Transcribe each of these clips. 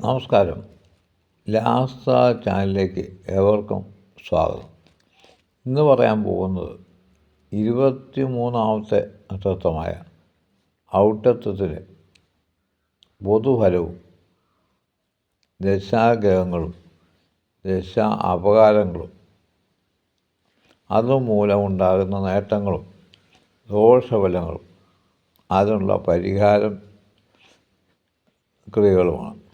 നമസ്കാരം. ലാസ്ത ചാനലിലേക്ക് ഏവർക്കും സ്വാഗതം. ഇന്ന് പറയാൻ പോകുന്നത് ഇരുപത്തി മൂന്നാമത്തെ നക്ഷത്രമായ ഔട്ടത്വത്തിന് പൊതുഫലവും ദശാഗ്രഹങ്ങളും ദശാ അപകാരങ്ങളും അതുമൂലമുണ്ടാകുന്ന നേട്ടങ്ങളും ദോഷഫലങ്ങളും അതിനുള്ള പരിഹാരം ക്രിയകളുമാണ്.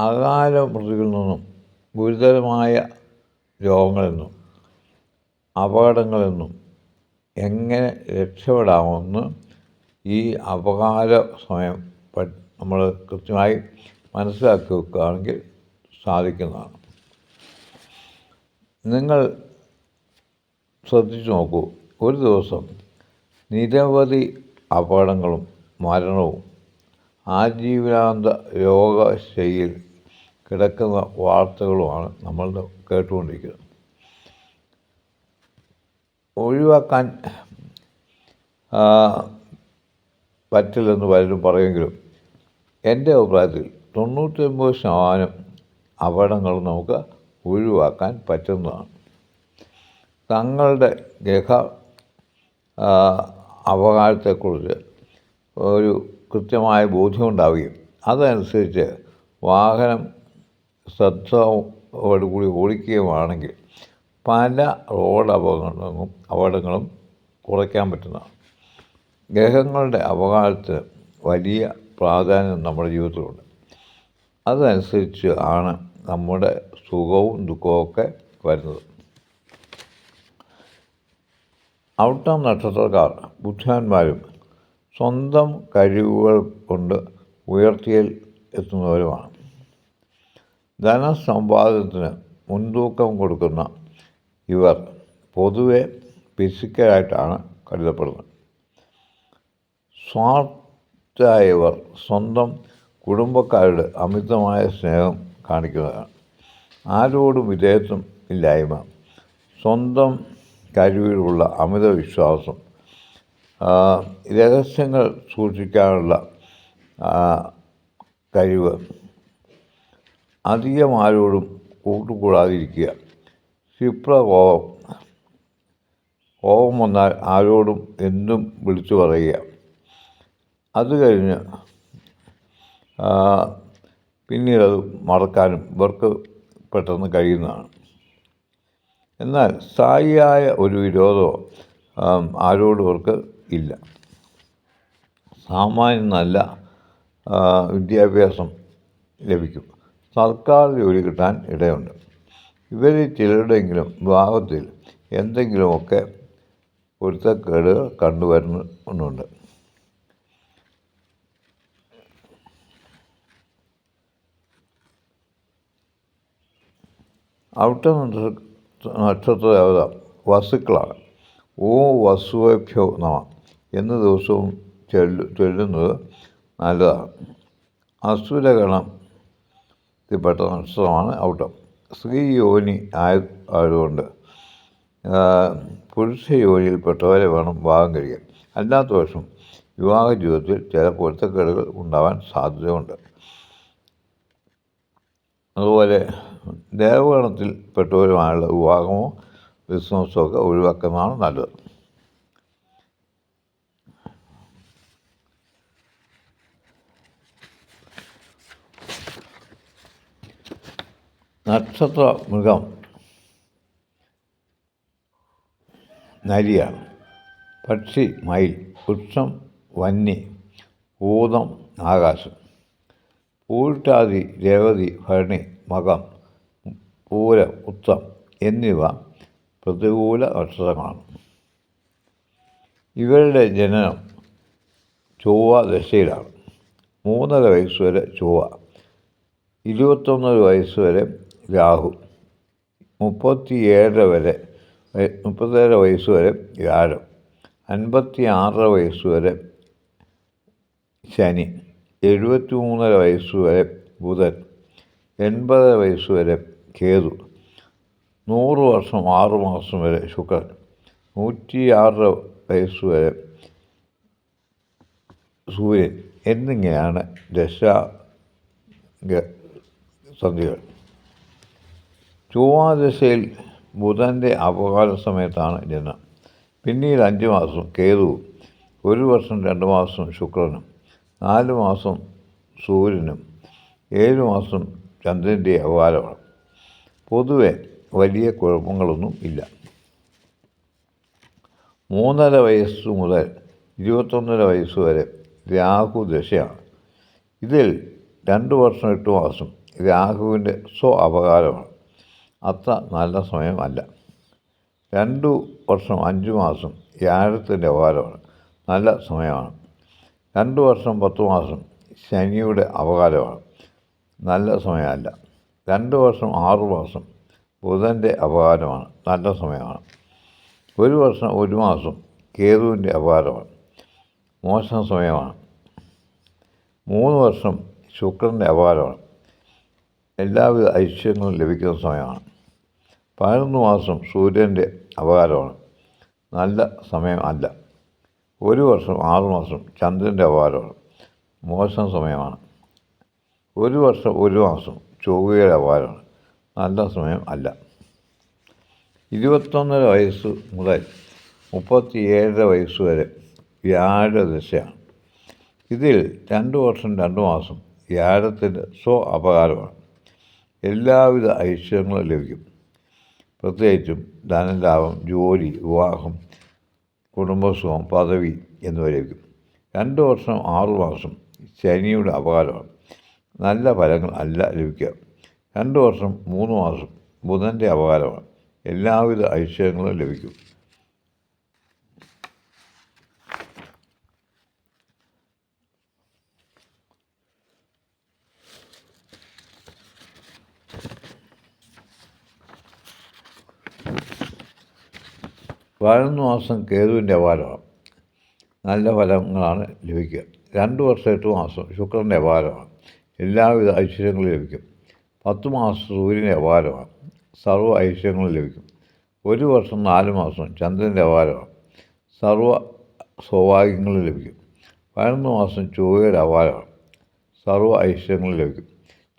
അകാല മൃതിയിൽ നിന്നും ഗുരുതരമായ അപകടങ്ങളിൽ നിന്നും എങ്ങനെ രക്ഷപ്പെടാമെന്ന് ഈ അപകാല സമയം നമ്മൾ കൃത്യമായി മനസ്സിലാക്കി വെക്കുകയാണെങ്കിൽ സാധിക്കുന്നതാണ്. നിങ്ങൾ ശ്രദ്ധിച്ചു നോക്കൂ. ഒരു ദിവസം നിരവധി അപകടങ്ങളും മരണവും ആജീവനാന്ത രോഗശൈലിയിൽ കിടക്കുന്ന വാർത്തകളുമാണ് നമ്മൾ കേട്ടുകൊണ്ടിരിക്കുന്നത്. ഒഴിവാക്കാൻ പറ്റില്ലെന്ന് പലരും പറയുമെങ്കിലും എന്റെ അഭിപ്രായത്തിൽ തൊണ്ണൂറ്റൊമ്പത് ശതമാനം അപകടങ്ങൾ നമുക്ക് ഒഴിവാക്കാൻ പറ്റുന്നതാണ്. തങ്ങളുടെ ഗ്രഹ അപകടത്തെക്കുറിച്ച് ഒരു കൃത്യമായ ബോധ്യമുണ്ടാവുകയും അതനുസരിച്ച് വാഹനം ശ്രദ്ധയോടുകൂടി ഓടിക്കുകയാണെങ്കിൽ പല റോഡ് അപകടങ്ങളും അപകടങ്ങളും കുറയ്ക്കാൻ പറ്റുന്നതാണ്. ഗ്രഹങ്ങളുടെ അപകടത്തിന് വലിയ പ്രാധാന്യം നമ്മുടെ ജീവിതത്തിലുണ്ട്. അതനുസരിച്ച് ആണ് നമ്മുടെ സുഖവും ദുഃഖവും ഒക്കെ വരുന്നത്. ഔട്ടം നക്ഷത്രക്കാർ ബുദ്ധിമാന്മാരും സ്വന്തം കഴിവുകൾ കൊണ്ട് ഉയർത്തിയിൽ എത്തുന്നവരുമാണ്. ധനസമ്പാദനത്തിന് മുൻതൂക്കം കൊടുക്കുന്ന ഇവർ പൊതുവെ ഫിസിക്കലായിട്ടാണ് കരുതപ്പെടുന്നത്. സ്വാർത്ഥായവർ സ്വന്തം കുടുംബക്കാരുടെ അമിതമായ സ്നേഹം കാണിക്കുന്നതാണ്. ആരോടും വിധേയത്വം ഇല്ലായ്മ സ്വന്തം കഴിവിലുള്ള അമിത വിശ്വാസം രഹസ്യങ്ങൾ സൂക്ഷിക്കാനുള്ള കഴിവ് അധികം ആരോടും കൂട്ടുകൂടാതിരിക്കുക. ക്ഷിപ്രകോപം കോപം. വന്നാൽ ആരോടും എന്തും വിളിച്ചു പറയുക. അത് കഴിഞ്ഞ് പിന്നീട് അത് മറക്കാനും ഇവർക്ക് പെട്ടെന്ന് കഴിയുന്നതാണ്. എന്നാൽ സ്ഥായിയായ ഒരു വിരോധമോ ആരോടും ഇവർക്ക് ഇല്ല. സാമാന്യം നല്ല വിദ്യാഭ്യാസം ലഭിക്കും. സർക്കാർ ജോലി കിട്ടാൻ ഇടയുണ്ട്. ഇവരിൽ ചിലരുടെയെങ്കിലും വിവാഹത്തിൽ എന്തെങ്കിലുമൊക്കെ പൊരുത്തക്കേടുകൾ കണ്ടുവരുന്നുണ്ട്. ഔട്ട നക്ഷത്ര ദേവത വസുക്കളാണ് ഓ വസുവഭ്യോ നമ. എന്ന ദിവസവും ചൊല്ലു ചൊല്ലുന്നത് നല്ലതാണ്. അസുരഗണത്തിൽപ്പെട്ട നക്ഷത്രമാണ് ഔട്ടം. സ്ത്രീ യോനി ആയ ആയതുകൊണ്ട് പുരുഷ യോനിയിൽപ്പെട്ടവരെ വേണം വിവാഹം കഴിക്കാൻ. അല്ലാത്ത പക്ഷം വിവാഹ ജീവിതത്തിൽ ചില പൊരുത്തക്കേടുകൾ ഉണ്ടാവാൻ സാധ്യതയുണ്ട്. അതുപോലെ ദേവഗണത്തിൽപ്പെട്ടവരുമായുള്ള വിവാഹമോ ബിസിനസ്സോ ഒക്കെ ഒഴിവാക്കുന്നതാണ് നല്ലത്. നക്ഷത്ര മൃഗം. നരിയാണ്. പക്ഷി മയിൽ വൃക്ഷം വന്നി ഭൂതം ആകാശം. പൂട്ടാതി രേവതി ഭരണി മകം പൂരം ഉത്തം എന്നിവ പ്രതികൂല നക്ഷത്രങ്ങളാണ്. ഇവരുടെ ജനനം ചൊവ്വ ദശയിലാണ്. മൂന്നര വയസ്സ് വരെ ചൊവ്വ. ഇരുപത്തൊന്നര വയസ്സ് വരെ രാഹു. മുപ്പത്തിയേഴ് വരെ മുപ്പത്തേഴ് വയസ്സ് വരെ വ്യാഴം. അൻപത്തി ആറര വയസ്സ് വരെ ശനി. എഴുപത്തി മൂന്നര വയസ്സ് വരെ ബുധൻ. എൺപതര വയസ്സ് വരെ കേതു. നൂറ് വർഷം ആറ് മാസം വരെ ശുക്രൻ. നൂറ്റിയാറര വയസ്സ് വരെ സൂര്യൻ. എന്നിങ്ങനെയാണ് ദശ സന്ധികൾ. ചൊവ്വാദശയിൽ ബുധന്റെ അപകാല സമയത്താണ് ജനം. പിന്നീട് അഞ്ച് മാസം കേതു ഒരു വർഷം രണ്ട് മാസം ശുക്രനും നാല് മാസം സൂര്യനും ഏഴ് മാസം ചന്ദ്രന്റെ അപകാലമാണ് പൊതുവെ വലിയ കുഴപ്പങ്ങളൊന്നും ഇല്ല. മൂന്നര വയസ്സ് മുതൽ ഇരുപത്തൊന്നര വയസ്സ് വരെ രാഹു ദശയാണ്. ഇതിൽ രണ്ട് വർഷം എട്ട് മാസം രാഹുവിന്റെ സ്വ അപകാരമാണ്. അത്ര നല്ല സമയമല്ല രണ്ടു വർഷം അഞ്ച് മാസം വ്യാഴത്തിന്റെ അപകാരമാണ്. നല്ല സമയമാണ്. രണ്ട് വർഷം പത്ത് മാസം ശനിയുടെ അപകാരമാണ്. നല്ല സമയമല്ല. രണ്ട് വർഷം ആറു മാസം ബുധന്റെ അപകാരമാണ്. നല്ല സമയമാണ്. ഒരു വർഷം ഒരു മാസം കേതുവിന്റെ അപകാരമാണ്. മോശം സമയമാണ്. മൂന്ന് വർഷം ശുക്രന്റെ അപകാരമാണ്. എല്ലാവിധ ഐശ്വര്യങ്ങളും ലഭിക്കുന്ന സമയമാണ്. പതിനൊന്ന് മാസം സൂര്യന്റെ അപകാരമാണ്. നല്ല സമയം അല്ല. ഒരു വർഷം ആറ് മാസം ചന്ദ്രന്റെ അപകാരമാണ്. മോശം സമയമാണ്. ഒരു വർഷം ഒരു മാസം ചൊവ്വയുടെ അപകാരമാണ്. നല്ല സമയം അല്ല. ഇരുപത്തൊന്നര വയസ്സ് മുതൽ മുപ്പത്തിയേഴര വയസ്സ് വരെ വ്യാഴദശയാണ്. ഇതിൽ രണ്ട് വർഷം രണ്ട് മാസം വ്യാഴത്തിന്റെ സ്വ അപകാരമാണ്. എല്ലാവിധ ഐശ്വര്യങ്ങളും ലഭിക്കും. പ്രത്യേകിച്ചും ധനലാഭം ജോലി വിവാഹം കുടുംബസുഖം പദവി എന്നിവ ലഭിക്കും രണ്ട് വർഷം ആറു മാസം ശനിയുടെ അപകാരമാണ്. നല്ല ഫലങ്ങൾ അല്ല ലഭിക്കുക. രണ്ട് വർഷം മൂന്ന് മാസം ബുധന്റെ അപകാരമാണ്. എല്ലാവിധ ഐശ്വര്യങ്ങളും ലഭിക്കും. പതിനൊന്ന് മാസം കേതുവിന്റെ അപാരമാണ്. നല്ല ഫലങ്ങളാണ് ലഭിക്കുക. രണ്ട് വർഷം എട്ട് മാസം ശുക്രന്റെ അപാരമാണ്. എല്ലാവിധ ഐശ്വര്യങ്ങളും ലഭിക്കും. പത്ത് മാസം സൂര്യന്റെ അപാരമാണ്. സർവ ഐശ്വര്യങ്ങളും ലഭിക്കും. ഒരു വർഷം നാല് മാസം ചന്ദ്രന്റെ അപാരമാണ്. സർവ സൗഭാഗ്യങ്ങളും ലഭിക്കും. പതിനൊന്ന് മാസം ചൊവ്വയുടെ അപാരമാണ്. സർവ ഐശ്വര്യങ്ങളും ലഭിക്കും.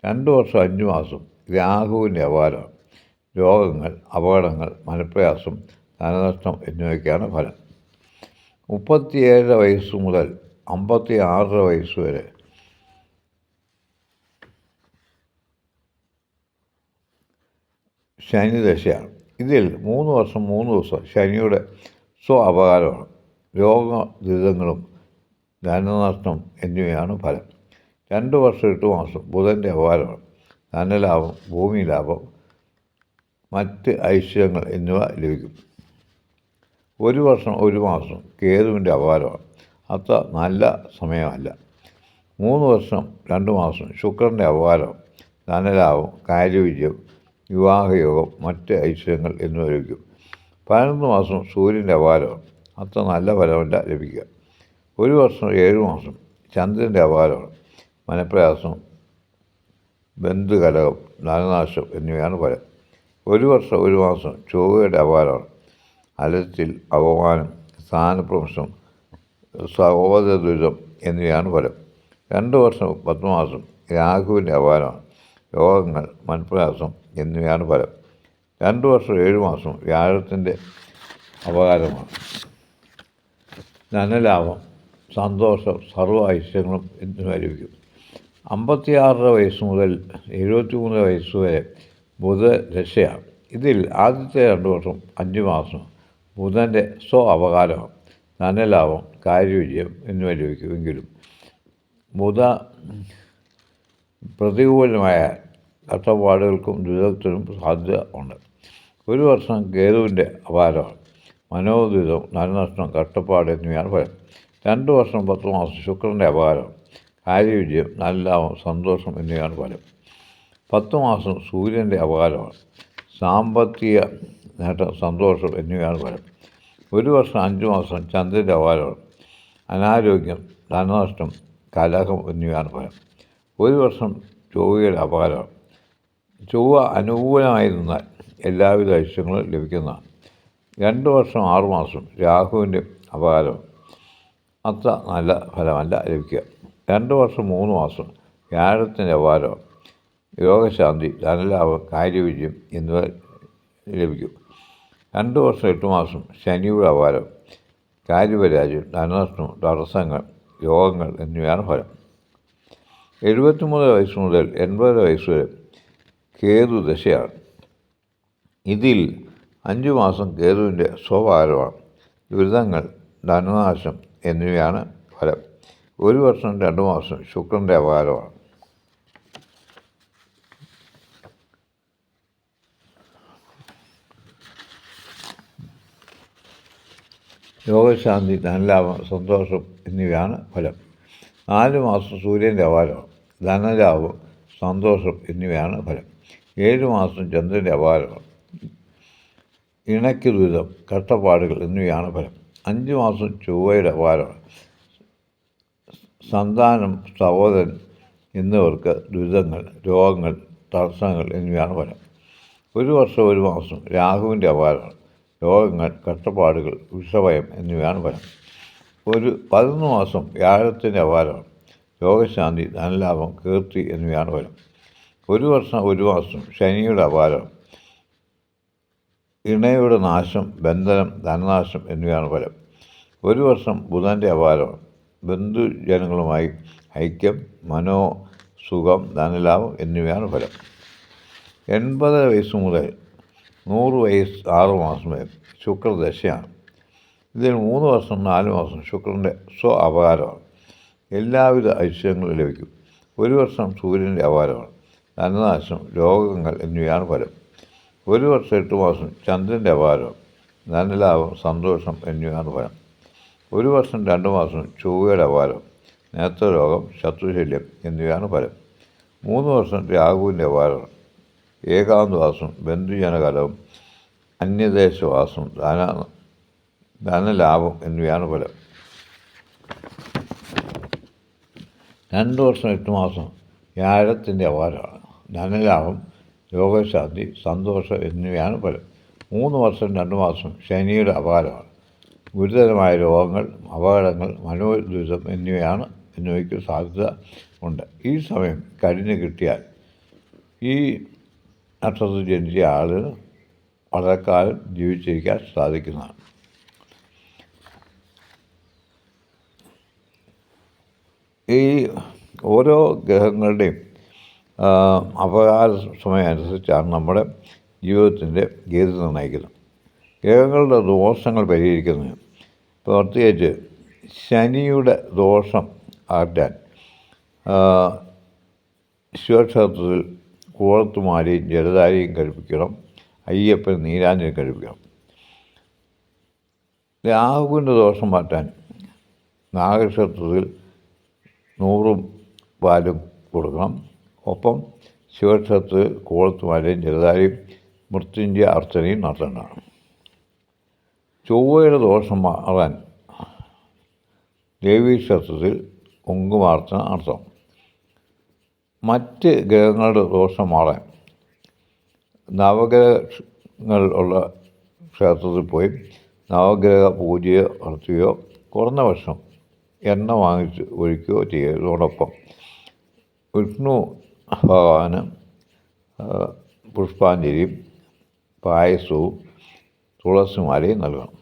രണ്ട് വർഷം അഞ്ച് മാസം രാഹുവിന്റെ അപാരമാണ്. രോഗങ്ങൾ അപകടങ്ങൾ മനപ്രയാസം ധനനഷ്ടം എന്നിവയ്ക്കാണ് ഫലം. മുപ്പത്തിയേഴര വയസ്സ് മുതൽ അമ്പത്തി ആറര വയസ്സ് വരെ ശനി ദശയാണ്. ഇതിൽ മൂന്ന് വർഷം മൂന്ന് ദിവസം ശനിയുടെ സ്വ അപകാരമാണ്. രോഗ ദുരിതങ്ങളും ധനനഷ്ടം എന്നിവയാണ് ഫലം. രണ്ട് വർഷം എട്ട് മാസം ബുധന്റെ അപകാരമാണ്. ധനലാഭം ഭൂമി ലാഭം മറ്റ് ഐശ്വര്യങ്ങൾ എന്നിവ ലഭിക്കും. ഒരു വർഷം ഒരു മാസം കേതുവിന്റെ അപകാരമാണ് അത്ര നല്ല സമയമല്ല. മൂന്ന് വർഷം രണ്ട് മാസം ശുക്രന്റെ അപകാരം ധനലാഭം കാര്യവിജയം വിവാഹയോഗം മറ്റ് ഐശ്വര്യങ്ങൾ എന്നിവ ലഭിക്കും പതിനൊന്ന് മാസം സൂര്യന്റെ അപകാരം അത്ര നല്ല ഫലമല്ല ലഭിക്കുക. ഒരു വർഷം ഏഴ് മാസം ചന്ദ്രന്റെ അപകാരമാണ് മനപ്രയാസം ബന്ധുകലകം ധനനാശം എന്നിവയാണ് ഫലം. ഒരു വർഷം ഒരു മാസം ചൊവ്വയുടെ അപകാരമാണ് അലച്ചിൽ അപമാനം സ്ഥാനപ്രമോഷം സഹോദരദുരിതം എന്നിവയാണ് ഫലം. രണ്ട് വർഷം പത്ത് മാസം രാഹുവിന്റെ അപകാരമാണ് രോഗങ്ങൾ മനപ്രയാസം എന്നിവയാണ് ഫലം. രണ്ട് വർഷം ഏഴ് മാസം വ്യാഴത്തിന്റെ അപകാരമാണ്. ധനലാഭം സന്തോഷം സർവ ഐശ്വര്യങ്ങളും എന്നിവ ലഭിക്കും. അമ്പത്തിയാറര വയസ്സ് മുതൽ എഴുപത്തി മൂന്ന് വയസ്സ് വരെ ബുധദശയാണ്. ഇതിൽ ആദ്യത്തെ രണ്ട് വർഷം അഞ്ച് മാസം ബുധന്റെ സ്വ അവകാലം ധനലാഭം കാര്യവിജയം എന്നിവ ലഭിക്കുമെങ്കിലും ബുധ പ്രതികൂലമായ കഷ്ടപ്പാടുകൾക്കും ദുരിതത്തിനും സാധ്യത ഉണ്ട്. ഒരു വർഷം കേതുവിന്റെ അപാരമാണ് മനോദുരിതം ധനനഷ്ടം കഷ്ടപ്പാട് എന്നിവയാണ് ഫലം. രണ്ട് വർഷം പത്ത് മാസം ശുക്രന്റെ അപകാരം കാര്യവിജയം നല്ല ലാഭം സന്തോഷം എന്നിവയാണ് ഫലം. പത്ത് മാസം സൂര്യന്റെ അപകാരമാണ് സാമ്പത്തിക നേട്ടം സന്തോഷം എന്നിവയാണ് ഫലം ഒരു വർഷം അഞ്ച് മാസം ചന്ദ്രന്റെ അപകാരമാണ് അനാരോഗ്യം ധനനഷ്ടം കലഹം എന്നിവയാണ് ഫലം ഒരു വർഷം ചൊവ്വയുടെ അപകടം. ചൊവ്വ അനുകൂലമായിരുന്നാൽ എല്ലാവിധ ഐശ്വര്യങ്ങളും ലഭിക്കുന്നതാണ്. രണ്ട് വർഷം ആറുമാസം രാഹുവിന്റെ അപകടം അത്ര നല്ല ഫലമല്ല ലഭിക്കുക. രണ്ട് വർഷം മൂന്ന് മാസം വ്യാഴത്തിന്റെ അപകടം രോഗശാന്തി ധനലാഭം കാര്യവിജയം എന്നിവ ലഭിക്കും. രണ്ട് വർഷം എട്ട് മാസം ശനിയുടെ അപാരം കാര്യപരാജയം ധനനഷ്ടം തടസ്സങ്ങൾ യോഗങ്ങൾ എന്നിവയാണ് ഫലം. എഴുപത്തിമൂന്ന് വയസ്സ് മുതൽ എൺപത് വയസ്സ് വരെ കേതു ദശയാണ്. ഇതിൽ അഞ്ച് മാസം കേതുവിന്റെ സ്വഭാരമാണ് ദുരിതങ്ങൾ ധനനാശം എന്നിവയാണ് ഫലം. ഒരു വർഷം രണ്ട് മാസം ശുക്രന്റെ അപകാരമാണ് രോഗശാന്തി ധനലാഭം സന്തോഷം എന്നിവയാണ് ഫലം. നാല് മാസം സൂര്യന്റെ അപാരമാണ്. ധനലാഭം സന്തോഷം എന്നിവയാണ് ഫലം. ഏഴ് മാസം ചന്ദ്രന്റെ അപാരമാണ്. ഇണയ്ക്ക് ദുരിതം കഷ്ടപ്പാടുകൾ എന്നിവയാണ് ഫലം. അഞ്ച് മാസം ചൊവ്വയുടെ അപാരമാണ്. സന്താനം സഹോദരൻ എന്നിവർക്ക് ദുരിതങ്ങൾ രോഗങ്ങൾ തടസ്സങ്ങൾ എന്നിവയാണ് ഫലം. ഒരു വർഷം ഒരു മാസം രാഹുവിന്റെ അപാരമാണ്. രോഗങ്ങൾ കഷ്ടപ്പാടുകൾ വിഷഭയം എന്നിവയാണ് ഫലം. ഒരു പതിനൊന്ന് മാസം വ്യാഴത്തിന്റെ അപാരമാണ് രോഗശാന്തി ധനലാഭം കീർത്തി എന്നിവയാണ് ഫലം. ഒരു വർഷം ഒരു മാസം ശനിയുടെ അപാരം ഇണയുടെ നാശം ബന്ധനം ധനനാശം എന്നിവയാണ് ഫലം. ഒരു വർഷം ബുധന്റെ അപാരമാണ് ബന്ധുജനങ്ങളുമായി ഐക്യം മനോ സുഖം ധനലാഭം എന്നിവയാണ് ഫലം. എൺപത് വയസ്സ് മുതൽ നൂറ് വയസ്സ് ആറ് വരും ശുക്രദശയാണ് ഇതിൽ മൂന്ന് വർഷം നാല് മാസം ശുക്രന്റെ സ്വ അപകാരമാണ്. എല്ലാവിധ ഐശ്വര്യങ്ങളും ലഭിക്കും. ഒരു വർഷം സൂര്യന്റെ അപകാരമാണ്. ധനനാശം രോഗങ്ങൾ എന്നിവയാണ് ഫലം. ഒരു വർഷം എട്ട് മാസം ചന്ദ്രന്റെ അപകാരം ധനലാഭം സന്തോഷം എന്നിവയാണ് ഫലം. ഒരു വർഷം രണ്ട് മാസം ചൊവ്വയുടെ അപകാരം നേത്രരോഗം ശത്രുശല്യം എന്നിവയാണ് ഫലം. മൂന്ന് വർഷം രാഹുവിന്റെ അപാരം ഏകാന്തവാസം ബന്ധുജനകലവും അന്യദേശവാസം ധന ധനലാഭം എന്നിവയാണ് ഫലം. രണ്ട് വർഷം എട്ട് മാസം വ്യാഴത്തിന്റെ അപാരമാണ് ധനലാഭം രോഗശാന്തി സന്തോഷം എന്നിവയാണ് ഫലം. മൂന്ന് വർഷം രണ്ട് മാസം ശനിയുടെ അപാരമാണ് ഗുരുതരമായ രോഗങ്ങൾ അപകടങ്ങൾ മനോദുരിതം എന്നിവയാണ് എന്നിവയ്ക്ക് സാധ്യത ഉണ്ട്. ഈ സമയം കഴിഞ്ഞ് കിട്ടിയാൽ ഈ നക്ഷത്രത്തിൽ ജനിച്ച ആളുകൾ വളരെക്കാലം ജീവിച്ചിരിക്കാൻ സാധിക്കുന്നതാണ്. ഈ ഓരോ ഗ്രഹങ്ങളുടെയും അപകാര സമയം അനുസരിച്ചാണ് നമ്മുടെ ജീവിതത്തിന്റെ ഗതി നിർണയിക്കുന്നത്. ഗ്രഹങ്ങളുടെ ദോഷങ്ങൾ പരിഹരിക്കുന്നതിന് പ്രത്യേകിച്ച് ശനിയുടെ ദോഷം ആറ്റാൻ ശിവക്ഷേത്രത്തിൽ കൂളത്തുമാരിയും ജലധാരയും കഴിപ്പിക്കണം. അയ്യപ്പൻ നീരാഞ്ജനം കഴിപ്പിക്കണം. രാഹുവിന്റെ ദോഷം മാറ്റാൻ നാഗക്ഷേത്രത്തിൽ നൂറും പാലും കൊടുക്കണം. ഒപ്പം ശിവക്ഷേത്രത്തിൽ കൂവളത്തുമാരെയും ജലധാരയും മൃത്യുഞ്ജയ അർച്ചനയും നടത്തേണ്ടതാണ് ചൊവ്വയുടെ ദോഷം മാറാൻ ദേവീക്ഷേത്രത്തിൽ കുങ്കുമാർച്ചന നടത്താം മറ്റ് ഗ്രഹങ്ങളുടെ ദോഷം മാറാൻ നവഗ്രഹങ്ങൾ ഉള്ള ക്ഷേത്രത്തിൽ പോയി നവഗ്രഹ പൂജയോ നടത്തുകയോ കുറഞ്ഞ വർഷം എണ്ണ വാങ്ങിച്ച് ഒഴിക്കുകയോ ചെയ്യുന്നതോടൊപ്പം വിഷ്ണു ഭഗവാന് പുഷ്പാഞ്ജലിയും പായസവും തുളസിമാലയും നൽകണം.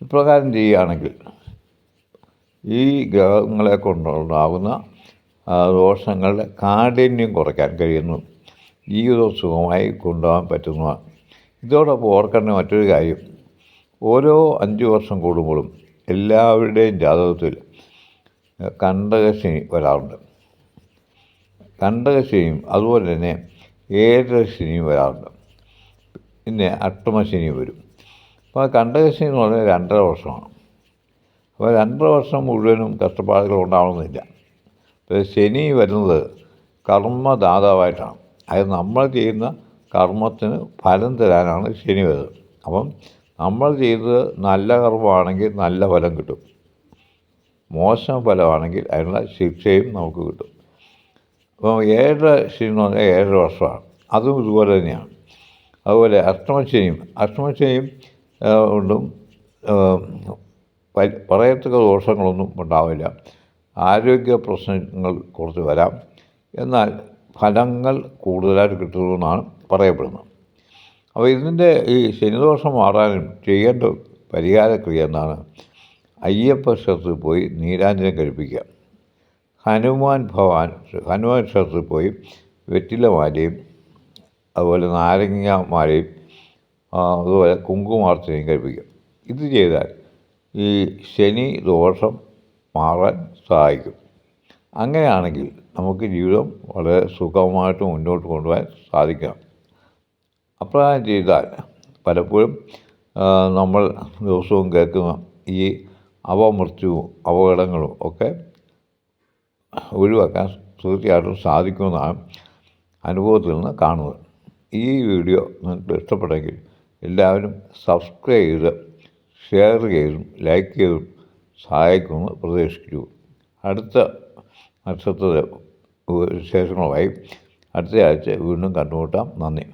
ഇപ്രകാരം ചെയ്യുകയാണെങ്കിൽ ഈ ഗ്രഹങ്ങളെ കൊണ്ടുണ്ടാകുന്ന ദോഷങ്ങളുടെ കാഠിന്യം കുറയ്ക്കാൻ കഴിയുന്നു. ജീവിതം സുഖമായി കൊണ്ടുപോകാൻ പറ്റുന്നതാണ് ഇതോടൊപ്പം ഓർക്കേണ്ട മറ്റൊരു കാര്യം. ഓരോ അഞ്ച് വർഷം കൂടുമ്പോഴും എല്ലാവരുടെയും ജാതകത്തിൽ കണ്ടകശനി വരാറുണ്ട്. കണ്ടകശനിയും അതുപോലെ തന്നെ ഏഴരശനിയും വരാറുണ്ട്. പിന്നെ അട്ടമശനിയും വരും. അപ്പോൾ ആ കണ്ടകശനി എന്ന് പറഞ്ഞാൽ രണ്ടര വർഷമാണ്. അപ്പോൾ രണ്ടര വർഷം മുഴുവനും കഷ്ടപ്പാടുകൾ ഉണ്ടാവണമെന്നില്ല ശനി വരുന്നത് കർമ്മദാതാവായിട്ടാണ്. അതായത് നമ്മൾ ചെയ്യുന്ന കർമ്മത്തിന് ഫലം തരാനാണ് ശനി വരുന്നത്. അപ്പം നമ്മൾ ചെയ്തത് നല്ല കർമ്മമാണെങ്കിൽ നല്ല ഫലം കിട്ടും. മോശം ഫലമാണെങ്കിൽ അതിനുള്ള ശിക്ഷയും നമുക്ക് കിട്ടും. അപ്പോൾ ഏഴര ശനി എന്ന് പറഞ്ഞാൽ ഏഴര വർഷമാണ്. അതും ഇതുപോലെ തന്നെയാണ്. അതുപോലെ അഷ്ടമശനിയും അഷ്ടമശനിയും കൊണ്ടും പറയത്തക്ക ദോഷങ്ങളൊന്നും ഉണ്ടാവില്ല. ആരോഗ്യ പ്രശ്നങ്ങൾ കുറച്ച് വരാം. എന്നാൽ ഫലങ്ങൾ കൂടുതലായിട്ട് കിട്ടുമെന്നാണ് പറയപ്പെടുന്നത്. അപ്പോൾ ഇതിന്റെ ഈ ശനിദോഷം മാറാനും ചെയ്യേണ്ട പരിഹാരക്രിയ എന്നാണ് അയ്യപ്പ ക്ഷേത്രത്തിൽ പോയി നീരാഞ്ജനം കഴിപ്പിക്കുക. ഹനുമാൻ ഭവാൻ ഹനുമാൻ ക്ഷേത്രത്തിൽ പോയി വെറ്റിലമാലയും അതുപോലെ നാരങ്ങ മാലയും ആ, അതുപോലെ കുങ്കുമാർച്ചനയും കഴിപ്പിക്കുക. ഇത് ചെയ്താൽ ഈ ശനി ദോഷം മാറാൻ സഹായിക്കും. അങ്ങനെയാണെങ്കിൽ നമുക്ക് ജീവിതം വളരെ സുഖമായിട്ട് മുന്നോട്ട് കൊണ്ടുപോകാൻ സാധിക്കണം. അപ്രകാരം ചെയ്താൽ പലപ്പോഴും നമ്മൾ ദിവസവും കേൾക്കുന്ന ഈ അവമൃത്യുവും അപകടങ്ങളും ഒക്കെ ഒഴിവാക്കാൻ തീർച്ചയായിട്ടും സാധിക്കുമെന്നാണ് അനുഭവത്തിൽ നിന്ന് കാണുന്നത്. ഈ വീഡിയോ നിങ്ങൾക്ക് ഇഷ്ടപ്പെട്ടെങ്കിൽ എല്ലാവരും സബ്സ്ക്രൈബ് ചെയ്ത് ഷെയർ ചെയ്തും ലൈക്ക് ചെയ്തും സഹായിക്കുമെന്ന് പ്രതീക്ഷിച്ചു അടുത്ത നക്ഷത്ര വിശേഷങ്ങളുമായി അടുത്ത ആഴ്ച വീണ്ടും കണ്ടുമുട്ടാം. നന്ദി.